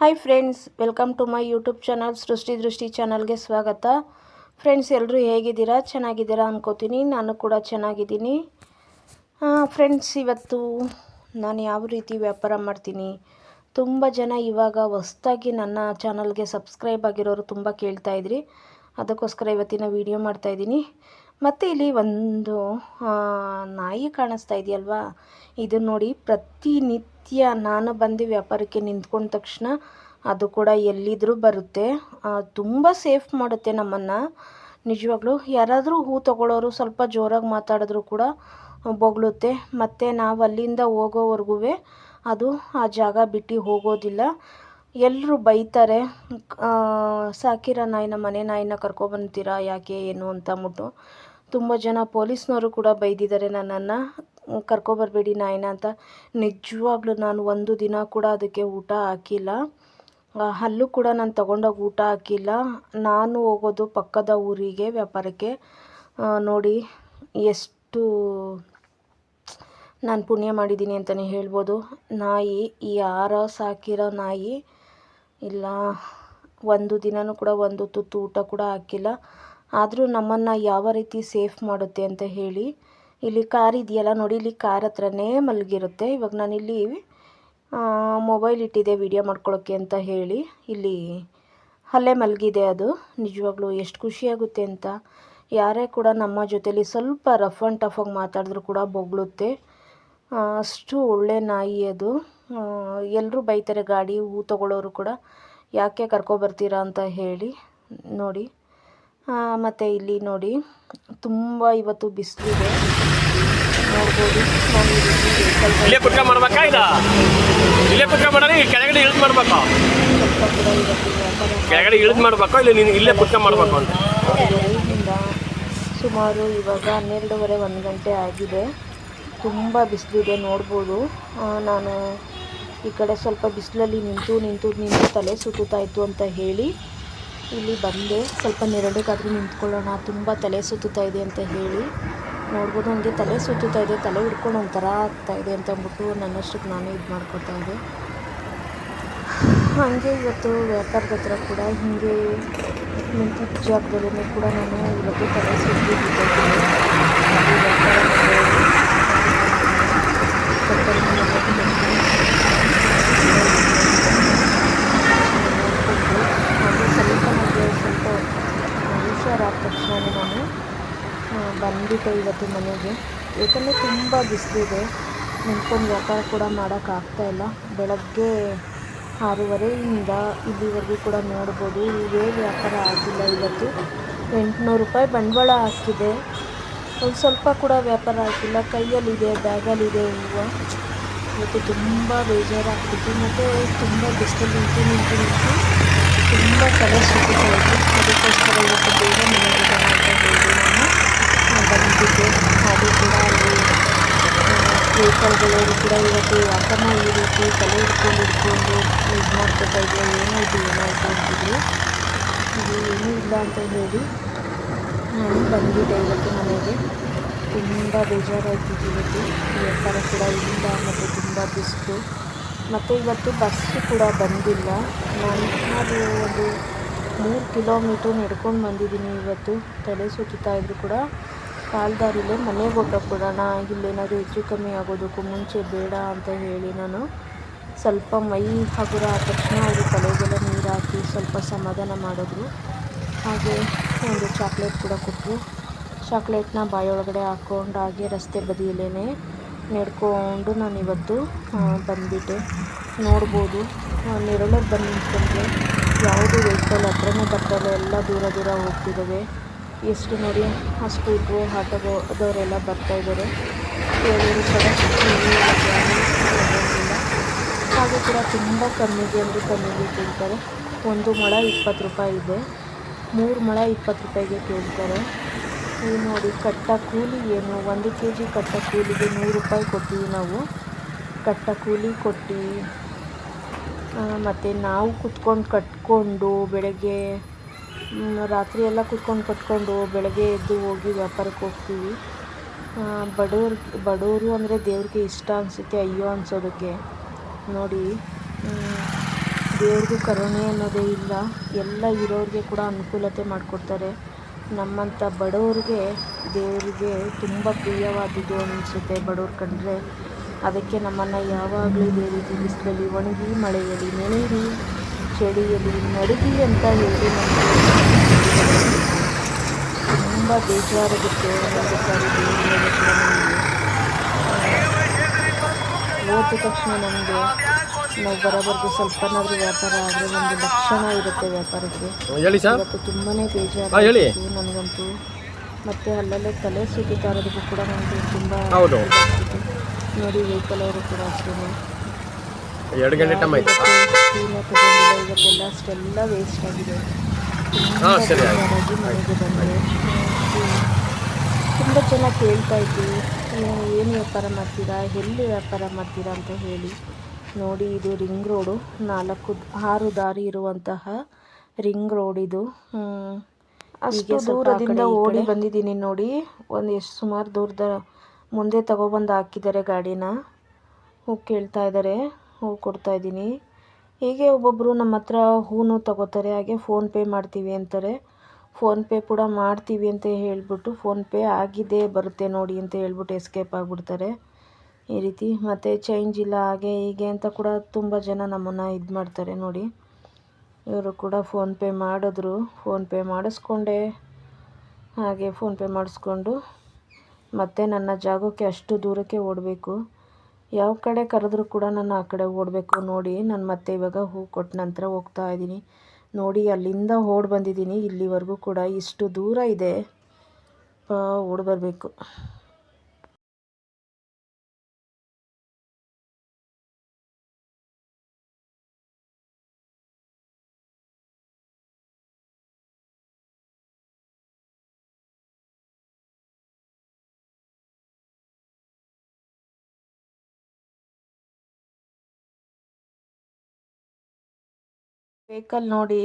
Hi friends welcome to my YouTube channel Srishti Drishti ಚಾನಲ್ಗೆ ಸ್ವಾಗತ. Friends ಎಲ್ಲರೂ ಹೇಗಿದ್ದೀರಾ? ಚೆನ್ನಾಗಿದ್ದೀರಾ ಅನ್ಕೋತೀನಿ. ನಾನು ಕೂಡ ಚೆನ್ನಾಗಿದ್ದೀನಿ. ಫ್ರೆಂಡ್ಸ್ ಇವತ್ತು ನಾನು ಯಾವ ರೀತಿ ವ್ಯಾಪಾರ ಮಾಡ್ತೀನಿ? ತುಂಬ ಜನ ಇವಾಗ ಹೊಸ್ದಾಗಿ ನನ್ನ ಚಾನಲ್ಗೆ ಸಬ್ಸ್ಕ್ರೈಬ್ ಆಗಿರೋರು ತುಂಬ ಕೇಳ್ತಾ ಇದ್ರಿ. ಅದಕ್ಕೋಸ್ಕರ ಇವತ್ತಿನ ವಿಡಿಯೋ ಮಾಡ್ತಾಯಿದ್ದೀನಿ ಮತ್ತು ಇಲ್ಲಿ ಒಂದು ನಾಯಿ ಕಾಣಿಸ್ತಾ ಇದೆಯಲ್ವಾ? ಇದು ನೋಡಿ ಪ್ರತಿನಿತ್ಯ ನಾನು ಬಂದು ವ್ಯಾಪಾರಕ್ಕೆ ನಿಂತ್ಕೊಂಡ ತಕ್ಷಣ ಅದು ಕೂಡ ಎಲ್ಲಿದ್ದರೂ ಬರುತ್ತೆ. ತುಂಬ ಸೇಫ್ ಮಾಡುತ್ತೆ ನಮ್ಮನ್ನು. ನಿಜವಾಗ್ಲೂ ಯಾರಾದರೂ ಹೂ ತಗೊಳ್ಳೋರು ಸ್ವಲ್ಪ ಜೋರಾಗಿ ಮಾತಾಡಿದ್ರು ಕೂಡ ಬೊಗಳುತ್ತೆ. ಮತ್ತು ನಾವು ಅಲ್ಲಿಂದ ಹೋಗೋವರೆಗೂ ಅದು ಆ ಜಾಗ ಬಿಟ್ಟು ಹೋಗೋದಿಲ್ಲ. ಎಲ್ಲರೂ ಬೈತಾರೆ ಸಾಕಿರ ಸಾಕಿರೋ ನಾಯಿನ ಮನೆ ನಾಯಿನ ಕರ್ಕೊಬಂತೀರಾ ಯಾಕೆ, ಏನು? ಅಂತ ಅಂದ್ಬಿಟ್ಟು. ತುಂಬ ಜನ ಪೊಲೀಸ್ನವರು ಕೂಡ ಬೈದಿದ್ದಾರೆ ನನ್ನನ್ನು. ಕರ್ಕೊಬರ್ಬೇಡಿ ನಾಯಿನ ಅಂತ. ನಿಜವಾಗ್ಲೂ ನಾನು ಒಂದು ದಿನ ಕೂಡ ಅದಕ್ಕೆ ಊಟ ಹಾಕಿಲ್ಲ. ಅಲ್ಲೂ ಕೂಡ ನಾನು ತಗೊಂಡೋಗಿ ಊಟ ಹಾಕಿಲ್ಲ. ನಾನು ಹೋಗೋದು ಪಕ್ಕದ ಊರಿಗೆ, ವ್ಯಾಪಾರಕ್ಕೆ. ನೋಡಿ ಎಷ್ಟು ನಾನು ಪುಣ್ಯ ಮಾಡಿದ್ದೀನಿ ಅಂತಲೇ ಹೇಳ್ಬೋದು. ನಾಯಿ ಯಾರೋ ಸಾಕಿರೋ ನಾಯಿ, ಇಲ್ಲ, ಒಂದು ದಿನವೂ ಕೂಡ ಒಂದು ತುತ್ತು ಊಟ ಕೂಡ ಹಾಕಿಲ್ಲ. ಆದರೂ ನಮ್ಮನ್ನು ಯಾವ ರೀತಿ ಸೇಫ್ ಮಾಡುತ್ತೆ ಅಂತ ಹೇಳಿ ಇಲ್ಲಿ ಕಾರ್ ಇದೆಯಲ್ಲ ನೋಡಿ, ಇಲ್ಲಿ ಕಾರ್ ಹತ್ರನೇ ಮಲಗಿರುತ್ತೆ. ಇವಾಗ ನಾನಿಲ್ಲಿ ಮೊಬೈಲ್ ಇಟ್ಟಿದ್ದೆ ವಿಡಿಯೋ ಮಾಡ್ಕೊಳ್ಳೋಕ್ಕೆ ಅಂತ ಹೇಳಿ. ಇಲ್ಲಿ ಅಲ್ಲೇ ಮಲಗಿದೆ ಅದು. ನಿಜವಾಗ್ಲೂ ಎಷ್ಟು ಖುಷಿಯಾಗುತ್ತೆ ಅಂತ. ಯಾರೇ ಕೂಡ ನಮ್ಮ ಜೊತೆಲಿ ಸ್ವಲ್ಪ ರಫ್ ಆ್ಯಂಡ್ ಆಗಿ ಮಾತಾಡಿದ್ರು ಕೂಡ ಬೊಗಳುತ್ತೆ. ಅಷ್ಟು ಒಳ್ಳೆ ನಾಯಿ ಅದು. ಎಲ್ಲರೂ ಬೈತಾರೆ ಗಾಡಿ, ಹೂ ತಗೊಳ್ಳೋರು ಕೂಡ. ಯಾಕೆ ಕರ್ಕೊಬರ್ತೀರಾ ಅಂತ ಹೇಳಿ, ನೋಡಿ. ಮತ್ತು ಇಲ್ಲಿ ನೋಡಿ ತುಂಬ ಇವತ್ತು ಬಿಸಿಲಿದೆ ನೋಡ್ಬೋದು. ಇಲ್ಲೇ ಕುತ್ಕೊಂಡ್ ಮಾಡ್ಬೇಕಾ ಇಲ್ಲ ಇಲ್ಲೇ ಕುತ್ಕೊಂಡ್ ಮಾಡೋಣ ಕೆಳಗಡೆ ಇಳಿದು ಮಾಡ್ಬೇಕು? ಕೆಳಗಡೆ ಇಳಿದು ಮಾಡ್ಬೇಕು ಇಲ್ಲ ನೀನು ಇಲ್ಲೇ ಕುತ್ಕೊಂಡ್ ಮಾಡ್ಬೇಕು ಅಂತ? ಸುಮಾರು ಇವಾಗ ಹನ್ನೆರಡೂವರೆ ಒಂದು ಗಂಟೆ ಆಗಿದೆ. ತುಂಬ ಬಿಸಿಲಿದೆ ನೋಡ್ಬೋದು. ನಾನು ಈ ಕಡೆ ಸ್ವಲ್ಪ ಬಿಸಿಲಲ್ಲಿ ನಿಂತು ನಿಂತು ನಿಂತು ತಲೆ ಸುತ್ತುತ್ತಾ ಇತ್ತು ಅಂತ ಹೇಳಿ ಇಲ್ಲಿ ಬಂದೆ. ಸ್ವಲ್ಪ ನೆರಳಿಗಾದರೂ ನಿಂತ್ಕೊಳ್ಳೋಣ. ತುಂಬ ತಲೆ ಸುತ್ತುತ್ತಾ ಇದೆ ಅಂತ ಹೇಳಿ. ನೋಡ್ಬೋದು ನನಗೆ ತಲೆ ಸುತ್ತುತ್ತಾ ಇದೆ. ತಲೆ ಹಿಡ್ಕೊಂಡು ಒಂಥರ ಆಗ್ತಾ ಇದೆ ಅಂತ ಅಂದ್ಬಿಟ್ಟು ನನ್ನಷ್ಟಕ್ಕೆ ನಾನೇ ಇದು ಮಾಡ್ಕೊತಾ ಇದ್ದೆ. ಹಾಗೆ ಇವತ್ತು ವ್ಯಾಪಾರದ ಹತ್ರ ಕೂಡ ಹೀಗೆ ನಿಂತಿದ್ದ ಜಾಗದಲ್ಲೇ ಕೂಡ ನಾನು ಇವತ್ತು ತಲೆ ಸುತ್ತಿ ಬಿಟ್ಟಿದ್ದೀನಿ. ಹಾಗೆ ವ್ಯಾಪಾರ ಮಾಡೋರು, ತರಕಾರಿ ಮಾರೋರು ನೋಡ್ಕೊಂಡು, ಹಾಗೆ ಸ್ವಲ್ಪ ನನಗೆ ಸ್ವಲ್ಪ ಹುಷಾರಾದ ತಕ್ಷಣ ನಾನು ಆ, ಇವತ್ತು ಮನೆಗೆ. ಏಕೆಂದರೆ ತುಂಬ ಬಿಸಿಲಿದೆ. ನಿಂತ್ಕೊಂಡು ವ್ಯಾಪಾರ ಕೂಡ ಮಾಡೋಕ್ಕಾಗ್ತಾ ಇಲ್ಲ. ಬೆಳಗ್ಗೆ ಆರೂವರೆಯಿಂದ ಇಲ್ಲಿವರೆಗೂ ಕೂಡ ನೋಡ್ಬೋದು. ಇವೇ ವ್ಯಾಪಾರ ಆಗಿಲ್ಲ ಇವತ್ತು. ಎಂಟುನೂರು ರೂಪಾಯಿ ಬಂಡವಾಳ ಹಾಕಿದೆ. ಒಂದು ಸ್ವಲ್ಪ ಕೂಡ ವ್ಯಾಪಾರ ಆಗಿಲ್ಲ. ಕೈಯಲ್ಲಿದೆ, ಬ್ಯಾಗಲ್ಲಿದೆ ಹೂವು. ಇವತ್ತು ತುಂಬ ಬೇಜಾರಾಗ್ತಿತ್ತು ಮತ್ತು ತುಂಬ ಬಿಸಿಲು ನಿಂತು ನಿಂತು ನಿಂತು ತುಂಬ ತಲೆ ಸುತ್ತಾ ಇತ್ತು. ಅದಕ್ಕೋಸ್ಕರ ಇವತ್ತು ಬೇಗ ಮನೆಗೆ ಅಂತ ಬಂದಿದ್ದೆ ಅದು ಕೂಡ ಅಲ್ಲಿ ವೆಹಿಕಲ್ಗಳವರು ಕೂಡ ಇವತ್ತು ಯಾಕಮ್ಮ ಈ ರೀತಿ ತಲೆ ಹಿಡ್ಕೊಂಡು ಹಿಡ್ಕೊಂಡು ಇದು ಮಾಡ್ಕೊತಾ ಇದೆಯಾ ಏನಾಯಿತು ಏನಾಯಿತು ಅಂತಿದ್ರು. ಇದು ಏನೂ ಇಲ್ಲ ಅಂತ ಹೇಳಿ ನಾನು ಬಂದಿದ್ದೆ ಇವತ್ತು ಮನೆಗೆ. ತುಂಬ ಬೇಜಾರಾಯ್ತು ಇವತ್ತು. ವ್ಯಾಪಾರ ಕೂಡ ಇಲ್ಲ ಮತ್ತು ತುಂಬ ಬಿಸಿಲು. ಮತ್ತು ಇವತ್ತು ಬಸ್ಸು ಕೂಡ ಬಂದಿಲ್ಲ. ನಾನು ಸುಮಾರು ಒಂದು ಮೂರು ಕಿಲೋಮೀಟ್ರ್ ನಡ್ಕೊಂಡು ಬಂದಿದ್ದೀನಿ ಇವತ್ತು. ತಲೆ ಸುತ್ತುತ್ತಾ ಇದ್ರು ಕೂಡ. ಕಾಲ್ದಾರಿಲೇ ಮನೆಗೆ ಹೊರಟೋಗ್ಬಿಡೋಣ ಇಲ್ಲೇನಾದರೂ ಹೆಚ್ಚು ಕಮ್ಮಿ ಆಗೋದಕ್ಕೂ ಮುಂಚೆ ಬೇಡ ಅಂತ ಹೇಳಿ ನಾನು ಸ್ವಲ್ಪ ಮೈ ಹಗುರ ಆದ ತಕ್ಷಣ ಅವರು ತಲೆಗೆಲ್ಲ ನೀರು ಹಾಕಿ ಸ್ವಲ್ಪ ಸಮಾಧಾನ ಮಾಡಿದ್ರು. ಹಾಗೆ ಒಂದು ಚಾಕ್ಲೇಟ್ ಕೂಡ ಕೊಟ್ಟರು ಚಾಕ್ಲೇಟ್ನ ಬಾಯೊಳಗಡೆ ಹಾಕ್ಕೊಂಡು ಹಾಗೆ ರಸ್ತೆ ಬದಿಯಲ್ಲೇ ನಡ್ಕೊಂಡು ನಾನು ಇವತ್ತು ಬಂದುಬಿಟ್ಟೆ. ನೋಡ್ಬೋದು. ನೆರಳಲ್ಲಿ ಬಂದು ನಿಂತ್ಕೊಂಡ್ರೆ ಯಾವುದು ವೆಹಿಕಲ್ ಹತ್ರನೇ ಬರ್ತಾಯಿಲ್ಲ ಎಲ್ಲ ದೂರ ದೂರ ಹೋಗ್ತಿದ್ದಾವೆ. ಎಷ್ಟು ನೋಡಿ ಆ ಸ್ಕೂಟ್ರು ಆಟೋದವರೆಲ್ಲ ಬರ್ತಾಯಿದ್ದಾರೆ ಕೇಳಿದ್ರು ಕೂಡ ಹಾಗೂ ಕೂಡ ತುಂಬ ಕಮ್ಮಿಗೆ ಅಂದರೆ ಕಮ್ಮಿಗೆ ಕೇಳ್ತಾರೆ. ಒಂದು ಮೊಳ ಇಪ್ಪತ್ತು ರೂಪಾಯಿ ಇದೆ. ಮೂರು ಮೊಳ ಇಪ್ಪತ್ತು ರೂಪಾಯಿಗೆ ಕೇಳ್ತಾರೆ. ಈ ನೋಡಿ ಕಟ್ಟ ಕೂಲಿ ಏನು? ಒಂದು ಕೆ ಜಿ ಕಟ್ಟ ಕೂಲಿಗೆ ನೂರು ರೂಪಾಯಿ ಕೊಟ್ಟಿವಿ ನಾವು. ಕಟ್ಟ ಕೂಲಿ ಕೊಟ್ಟು ಮತ್ತು ನಾವು ಕುತ್ಕೊಂಡು ಕಟ್ಕೊಂಡು ಬೆಳಗ್ಗೆ ರಾತ್ರಿ ಎಲ್ಲ ಕುತ್ಕೊಂಡು ಕಟ್ಕೊಂಡು ಬೆಳಗ್ಗೆ ಎದ್ದು ಹೋಗಿ ವ್ಯಾಪಾರಕ್ಕೆ ಹೋಗ್ತೀವಿ. ಬಡವ್ರ, ಬಡವರು ಅಂದರೆ ದೇವ್ರಿಗೆ ಇಷ್ಟ ಅನಿಸುತ್ತೆ, ಅಯ್ಯೋ ಅನ್ಸೋದಕ್ಕೆ. ನೋಡಿ ದೇವ್ರಿಗೂ ಕರುಣೆ ಅನ್ನೋದೇ ಇಲ್ಲ, ಎಲ್ಲ ಇರೋರಿಗೆ ಕೂಡ ಅನುಕೂಲತೆ ಮಾಡಿಕೊಡ್ತಾರೆ. ನಮ್ಮಂಥ ಬಡವ್ರಿಗೆ ದೇವರಿಗೆ ತುಂಬ ಪ್ರಿಯವಾದದ್ದು ಅನಿಸುತ್ತೆ ಬಡವ್ರು ಕಂಡ್ರೆ. ಅದಕ್ಕೆ ನಮ್ಮನ್ನು ಯಾವಾಗಲೂ ರೀತಿ ಬಿಸಿಲಲ್ಲಿ ಒಣಗಿ ಮಳೆಯಲ್ಲಿ ನೆನೆಯಿರಿ. ಚಳಿಯಲ್ಲಿ ನಡುಗಿ ಅಂತ ಹೇಳಿ ನಮಗೆ ತುಂಬ ಬೇಜಾರಾಗುತ್ತೆ. ಒಂದು ಸಾರಿ ಓದಿದ ತಕ್ಷಣ ನಮಗೆ ನಾವು ಬರೋಬರ್ದು ಸ್ವಲ್ಪನಾದರೂ ವ್ಯಾಪಾರ ಆದರೆ ಒಂದು ಲಕ್ಷಣ ಇರುತ್ತೆ ವ್ಯಾಪಾರಕ್ಕೆ. ಇವತ್ತು ತುಂಬಾ ಬೇಜಾರು ನನಗಂತೂ ಮತ್ತು ಅಲ್ಲಲ್ಲೇ ತಲೆ ಸುತ್ತಿತಾ ಇರೋದಕ್ಕೂ ಕೂಡ ನನಗೆ ತುಂಬ. ನೋಡಿ ವೆಹಿಕಲ್ ಅವರು ಕೂಡ ಅಷ್ಟೇ ಎರಡು ಗಂಟೆ ಟೈಮ್ ಆಯ್ತು. ಇವತ್ತೆಲ್ಲ ಅಷ್ಟೆಲ್ಲ ವೇಸ್ಟ್ ಆಗಿದೆ ಹಾ, ಸರಿ, ಮನೆಗೆ ಬಂದೆ. ತುಂಬ ಜನ ಕೇಳ್ತಾ ಇದ್ವಿ. ಏನು ವ್ಯಾಪಾರ ಮಾಡ್ತೀರಾ? ಎಲ್ಲಿ ವ್ಯಾಪಾರ ಮಾಡ್ತೀರಾ ಅಂತ ಹೇಳಿ. ನೋಡಿ ಇದು ರಿಂಗ್ ರೋಡು. ನಾಲ್ಕು ಆರು ದಾರಿ ಇರುವಂತಹ ರಿಂಗ್ ರೋಡ್ ಇದು. ಹ್ಮ್. ಅಷ್ಟು ದೂರದಿಂದ ಓಡಿ ಬಂದಿದ್ದೀನಿ ನೋಡಿ. ಒಂದು ಎಷ್ಟು ಸುಮಾರು ದೂರದ ಮುಂದೆ ತಗೊಬಂದು ಹಾಕಿದ್ದಾರೆ ಗಾಡಿನ. ಹೋಗಿ ಕೇಳ್ತಾ ಇದ್ದಾರೆ ಹೂ ಕೊಡ್ತಾ ಇದ್ದೀನಿ. ಹೀಗೆ ಒಬ್ಬೊಬ್ಬರು ನಮ್ಮ ಹತ್ರ ಹೂನು ತಗೋತಾರೆ, ಹಾಗೆ ಫೋನ್ಪೇ ಮಾಡ್ತೀವಿ ಅಂತಾರೆ. ಫೋನ್ಪೇ ಕೂಡ ಮಾಡ್ತೀವಿ ಅಂತ ಹೇಳಿಬಿಟ್ಟು ಫೋನ್ಪೇ ಆಗಿದೆ, ಬರುತ್ತೆ ನೋಡಿ ಅಂತ ಹೇಳ್ಬಿಟ್ಟು ಎಸ್ಕೇಪ್ ಆಗಿಬಿಡ್ತಾರೆ. ಈ ರೀತಿ ಮತ್ತು ಚೇಂಜ್ ಇಲ್ಲ, ಹಾಗೆ ಹೀಗೆ ಅಂತ ಕೂಡ ತುಂಬ ಜನ ನಮ್ಮನ್ನು ಇದು ಮಾಡ್ತಾರೆ ನೋಡಿ. ಇವರು ಕೂಡ ಫೋನ್ಪೇ ಮಾಡಿದ್ರು. ಫೋನ್ಪೇ ಮಾಡಿಸ್ಕೊಂಡೆ. ಹಾಗೆ ಫೋನ್ಪೇ ಮಾಡಿಸ್ಕೊಂಡು ಮತ್ತೆ ನನ್ನ ಜಾಗಕ್ಕೆ ಅಷ್ಟು ದೂರಕ್ಕೆ ಓಡಬೇಕು. ಯಾವ ಕಡೆ ಕರೆದ್ರೂ ಕೂಡ ನಾನು ಆ ಕಡೆ ಓಡಬೇಕು ನೋಡಿ. ನಾನು ಮತ್ತೆ ಇವಾಗ ಹೂ ಕೊಟ್ಟ ನಂತರ ಹೋಗ್ತಾ ಇದ್ದೀನಿ. ನೋಡಿ, ಅಲ್ಲಿಂದ ಓಡಿ ಬಂದಿದ್ದೀನಿ. ಇಲ್ಲಿವರೆಗೂ ಕೂಡ ಇಷ್ಟು ದೂರ ಇದೆ. ಓಡಿ ಬರಬೇಕು. ವೆಹಿಕಲ್ ನೋಡಿ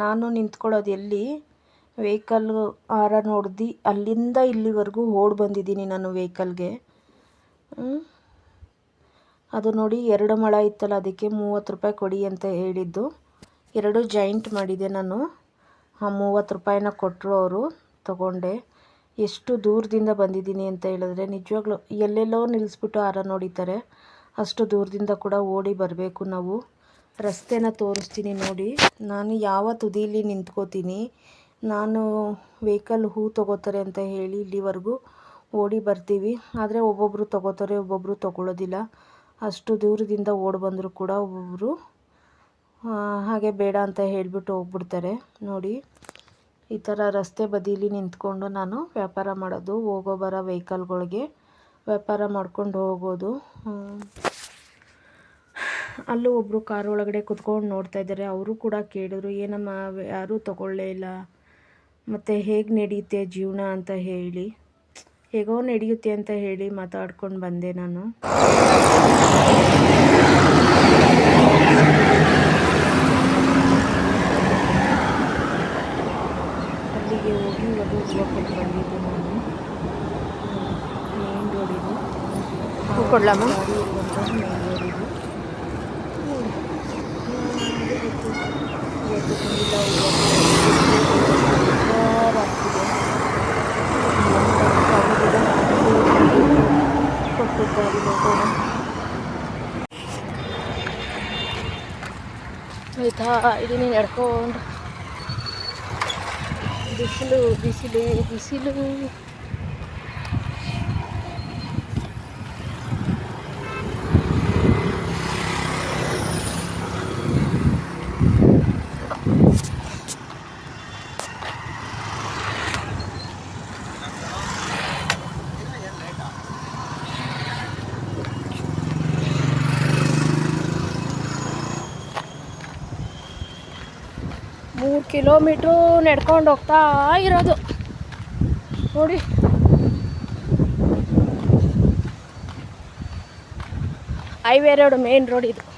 ನಾನು ನಿಂತ್ಕೊಳ್ಳೋದು ಎಲ್ಲಿ? ವೆಹಿಕಲ್ ಆರ ನೋಡಿದಿ, ಅಲ್ಲಿಂದ ಇಲ್ಲಿವರೆಗೂ ಓಡಿ ಬಂದಿದ್ದೀನಿ ನಾನು ವೆಹಿಕಲ್ಗೆ. ಅದು ನೋಡಿ ಎರಡು ಮೊಳ ಇತ್ತಲ್ಲ, ಅದಕ್ಕೆ ಮೂವತ್ತು ರೂಪಾಯಿ ಕೊಡಿ ಅಂತ ಹೇಳಿದ್ದು. ಎರಡು ಜಾಯಿಂಟ್ ಮಾಡಿದೆ ನಾನು. ಆ ಮೂವತ್ತು ರೂಪಾಯಿನ ಕೊಟ್ಟರು ಅವರು, ತಗೊಂಡೆ. ಎಷ್ಟು ದೂರದಿಂದ ಬಂದಿದ್ದೀನಿ ಅಂತ ಹೇಳಿದ್ರೆ, ನಿಜವಾಗ್ಲೂ ಎಲ್ಲೆಲ್ಲೋ ನಿಲ್ಲಿಸ್ಬಿಟ್ಟು ಹಾರ ನೋಡಿತಾರೆ ಅಷ್ಟು ದೂರದಿಂದ ಕೂಡ ಓಡಿ ಬರಬೇಕು ನಾವು. ರಸ್ತೆನ ತೋರಿಸ್ತೀನಿ ನೋಡಿ. ನಾನು ಯಾವ ತುದೀಲಿ ನಿಂತ್ಕೋತೀನಿ, ನಾನು ವೆಹಿಕಲ್ ಹೂ ತೊಗೋತಾರೆ ಅಂತ ಹೇಳಿ ಇಲ್ಲಿವರೆಗೂ ಓಡಿ ಬರ್ತೀವಿ. ಆದರೆ ಒಬ್ಬೊಬ್ಬರು ತೊಗೋತಾರೆ ಒಬ್ಬೊಬ್ಬರು ತಗೊಳ್ಳೋದಿಲ್ಲ ಅಷ್ಟು ದೂರದಿಂದ ಓಡಿ ಬಂದರೂ ಕೂಡ ಒಬ್ಬೊಬ್ಬರು ಹಾಗೆ ಬೇಡ ಅಂತ ಹೇಳಿಬಿಟ್ಟು ಹೋಗ್ಬಿಡ್ತಾರೆ. ನೋಡಿ, ಈ ಥರ ರಸ್ತೆ ಬದಿಲಿ ನಿಂತ್ಕೊಂಡು ನಾನು ವ್ಯಾಪಾರ ಮಾಡೋದು, ಹೋಗೋ ಬರೋ ವೆಹಿಕಲ್ಗಳಿಗೆ ವ್ಯಾಪಾರ ಮಾಡ್ಕೊಂಡು ಹೋಗೋದು. ಅಲ್ಲೂ ಒಬ್ಬರು ಕಾರ್ ಒಳಗಡೆ ಕುತ್ಕೊಂಡು ನೋಡ್ತಾ ಇದ್ದಾರೆ ಅವರು ಕೂಡ ಕೇಳಿದ್ರು ಏನಮ್ಮ ಯಾರೂ ತಗೊಳ್ಳೇ ಇಲ್ಲ. ಮತ್ತು ಹೇಗೆ ನಡೆಯುತ್ತೆ ಜೀವನ ಅಂತ ಹೇಳಿ. ಹೇಗೋ ನಡೆಯುತ್ತೆ ಅಂತ ಹೇಳಿ ಮಾತಾಡ್ಕೊಂಡು ಬಂದೆ ನಾನು. ಅಲ್ಲಿಗೆ ಹೋಗಿ ಇವಾಗ ಕೊಟ್ಟು ಬಂದಿದ್ದು ನಾನು. ಮೇನ್ ಕೊಡ್ಲಮ್ಮ? ಮೇನ್ ಆಯ್ತಾ ಇದೀನಿ ನಡ್ಕೊಂಡು ಬಿಸಿಲು ಬಿಸಿಲು ಬಿಸಿಲು ಮೂರು ಕಿಲೋಮೀಟ್ರು ನಡ್ಕೊಂಡು ಹೋಗ್ತಾ ಇರೋದು. ನೋಡಿ. ಹೈವೇ ರೋಡ್ ಮೇನ್ ರೋಡ್ ಇದು.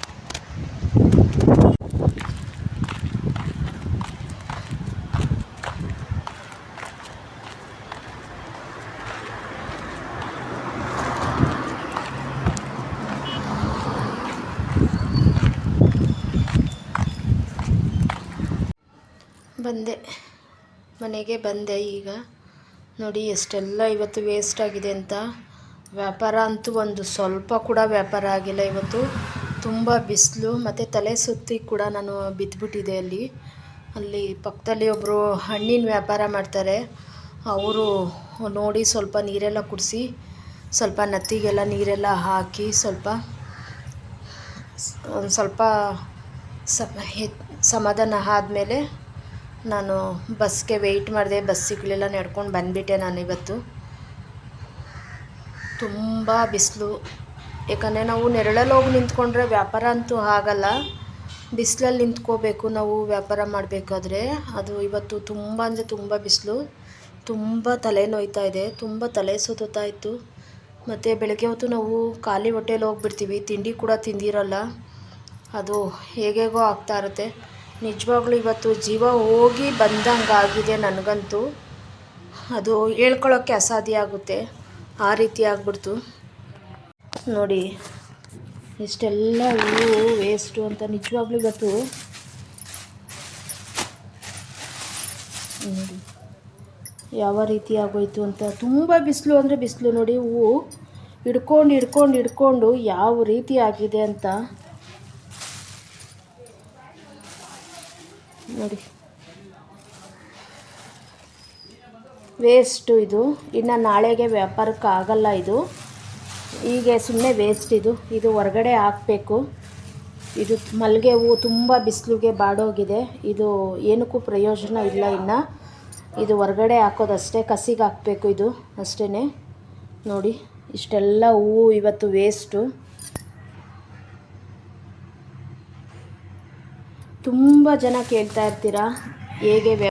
ಬಂದೆ. ಮನೆಗೆ ಬಂದೆ ಈಗ. ನೋಡಿ, ಎಷ್ಟೆಲ್ಲ ಇವತ್ತು ವೇಸ್ಟ್ ಆಗಿದೆ ಅಂತ. ವ್ಯಾಪಾರ ಅಂತೂ ಒಂದು ಸ್ವಲ್ಪ ಕೂಡ ವ್ಯಾಪಾರ ಆಗಿಲ್ಲ ಇವತ್ತು. ತುಂಬ ಬಿಸಿಲು ಮತ್ತು ತಲೆ ಸುತ್ತಿ ಕೂಡ ನಾನು ಬಿದ್ದುಬಿಟ್ಟಿದೆ ಅಲ್ಲಿ. ಅಲ್ಲಿ ಪಕ್ಕದಲ್ಲಿ ಒಬ್ಬರು ಹಣ್ಣಿನ ವ್ಯಾಪಾರ ಮಾಡ್ತಾರೆ. ಅವರು ನೋಡಿ ಸ್ವಲ್ಪ ನೀರೆಲ್ಲ ಕುಡಿಸಿ, ಸ್ವಲ್ಪ ನತ್ತಿಗೆಲ್ಲ ನೀರೆಲ್ಲ ಹಾಕಿ ಸ್ವಲ್ಪ ಒಂದು ಸ್ವಲ್ಪ ಸಮಾಧಾನ ಆದಮೇಲೆ ನಾನು ಬಸ್ಗೆ ವೆಯ್ಟ್ ಮಾಡಿದೆ ಬಸ್ ಸಿಗಲಿಲ್ಲ, ನಡ್ಕೊಂಡು ಬಂದುಬಿಟ್ಟೆ ನಾನು ಇವತ್ತು. ತುಂಬ ಬಿಸಿಲು. ಯಾಕಂದರೆ ನಾವು ನೆರಳಲ್ಲಿ ಹೋಗಿ ನಿಂತ್ಕೊಂಡ್ರೆ ವ್ಯಾಪಾರ ಅಂತೂ ಆಗಲ್ಲ. ಬಿಸಿಲಲ್ಲಿ ನಿಂತ್ಕೋಬೇಕು, ನಾವು ವ್ಯಾಪಾರ ಮಾಡಬೇಕಾದ್ರೆ. ಅದು ಇವತ್ತು ತುಂಬ ಅಂದರೆ ತುಂಬ ಬಿಸಿಲು. ತುಂಬ ತಲೆ ನೋಯ್ತಾ ಇದೆ, ತುಂಬ ತಲೆ ಸುತ್ತಾ ಇತ್ತು. ಮತ್ತು ಬೆಳಗ್ಗೆ ಹೊತ್ತು ನಾವು ಖಾಲಿ ಹೊಟ್ಟೆಲಿ ಹೋಗ್ಬಿಡ್ತೀವಿ, ತಿಂಡಿ ಕೂಡ ತಿಂದಿರಲ್ಲ. ಅದು ಹೇಗೆಗೋ ಆಗ್ತಾ ಇರುತ್ತೆ. ನಿಜವಾಗ್ಲೂ ಇವತ್ತು ಜೀವ ಹೋಗಿ ಬಂದಂಗೆ ಆಗಿದೆ ನನಗಂತೂ. ಅದು ಹೇಳ್ಕೊಳ್ಳೋಕ್ಕೆ ಅಸಾಧ್ಯ ಆಗುತ್ತೆ. ಆ ರೀತಿ ಆಗ್ಬಿಡ್ತು. ನೋಡಿ, ಇಷ್ಟೆಲ್ಲ ಹೂವು ವೇಸ್ಟು ಅಂತ ನಿಜವಾಗ್ಲೂ ಇವತ್ತು ನೋಡಿ, ಯಾವ ರೀತಿ ಆಗೋಯ್ತು ಅಂತ. ತುಂಬ ಬಿಸಿಲು ಅಂದರೆ ಬಿಸಿಲು ನೋಡಿ, ಹೂವು ಹಿಡ್ಕೊಂಡು ಹಿಡ್ಕೊಂಡು ಹಿಡ್ಕೊಂಡು ಯಾವ ರೀತಿ ಆಗಿದೆ ಅಂತ. ನೋಡಿ. ವೇಸ್ಟು ಇದು. ಇನ್ನು ನಾಳೆಗೆ ವ್ಯಾಪಾರಕ್ಕೆ ಆಗಲ್ಲ ಇದು. ಹೀಗೆ ಸುಮ್ಮನೆ ವೇಸ್ಟ್ ಇದು. ಇದು ಹೊರಗಡೆ ಹಾಕಬೇಕು. ಇದು ಮಲ್ಲಿಗೆ ಹೂವು ತುಂಬ ಬಿಸಿಲಿಗೆ ಬಾಡೋಗಿದೆ. ಇದು ಏನಕ್ಕೂ ಪ್ರಯೋಜನ ಇಲ್ಲ ಇನ್ನು. ಇದು ಹೊರಗಡೆ ಹಾಕೋದಷ್ಟೇ ಕಸಿಗೆ ಹಾಕಬೇಕು ಇದು. ಅಷ್ಟೇ ನೋಡಿ, ಇಷ್ಟೆಲ್ಲ ಹೂವು ಇವತ್ತು ವೇಸ್ಟು ತುಂಬ ಜನ ಕೇಳ್ತಾ ಇರ್ತೀರಾ? ಹೇಗೆ ವ್ಯ